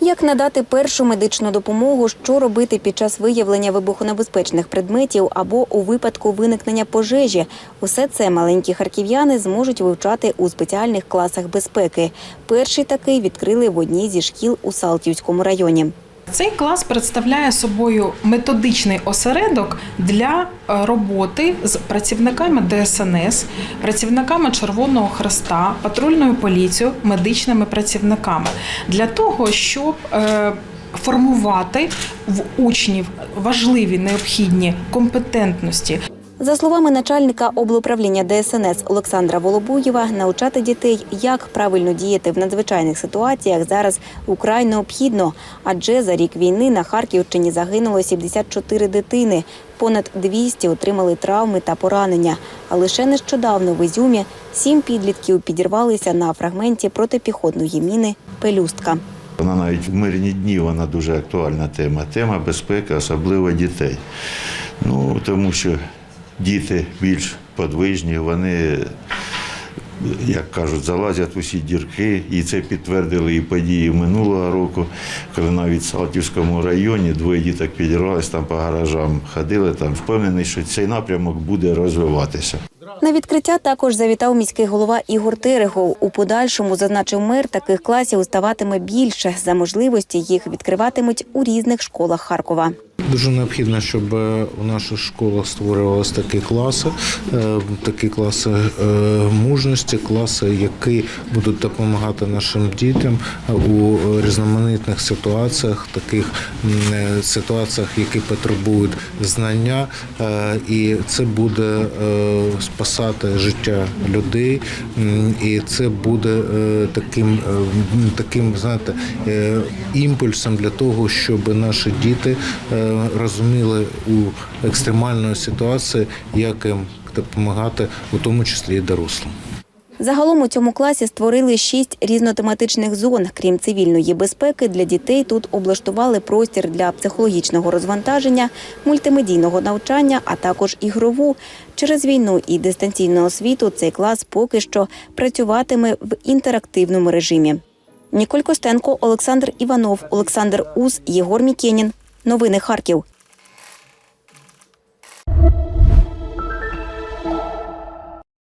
Як надати першу медичну допомогу, що робити під час виявлення вибухонебезпечних предметів або у випадку виникнення пожежі? Усе це маленькі харків'яни зможуть вивчати у спеціальних класах безпеки. Перший такий відкрили в одній зі шкіл у Салтівському районі. Цей клас представляє собою методичний осередок для е, роботи з працівниками ДСНС, працівниками Червоного Хреста, патрульною поліцією, медичними працівниками. Для того, щоб е, формувати в учнів важливі необхідні компетентності, За словами начальника облуправління ДСНС Олександра Волобуєва, навчати дітей, як правильно діяти в надзвичайних ситуаціях, зараз украй необхідно. Адже за рік війни на Харківщині загинуло 74 дитини. Понад 200 отримали травми та поранення. А лише нещодавно в Ізюмі сім підлітків підірвалися на фрагменті протипіхотної міни «Пелюстка». Вона навіть в мирні дні вона дуже актуальна тема. Тема безпеки, особливо дітей. Ну, тому що діти більш подвижні, вони, як кажуть, залазять в усі дірки. І це підтвердили і події минулого року, коли навіть в Салтівському районі двоє діток підірвалися, там по гаражам ходили. Там впевнений, що цей напрямок буде розвиватися. На відкриття також завітав міський голова Ігор Терехов. У подальшому зазначив мер, таких класів ставатиме більше. За можливості їх відкриватимуть у різних школах Харкова. Дуже необхідно, щоб е, у наших школах створювалися такі класи, е, такі класи е, мужності, класи, які будуть допомагати нашим дітям у різноманітних ситуаціях, таких ситуаціях, які потребують знання, і це буде е, спасати життя людей, і це буде е, таким, е, таким знаєте, е, імпульсом для того, щоб наші діти розуміли у екстремальної ситуації, як їм допомагати, у тому числі і дорослим. Загалом у цьому класі створили шість різнотематичних зон. Крім цивільної безпеки, для дітей тут облаштували простір для психологічного розвантаження, мультимедійного навчання, а також ігрову. Через війну і дистанційну освіту цей клас поки що працюватиме в інтерактивному режимі. Ніколь Костенко, Олександр Іванов, Олександр Ус, Єгор Мікенін. Новини Харків.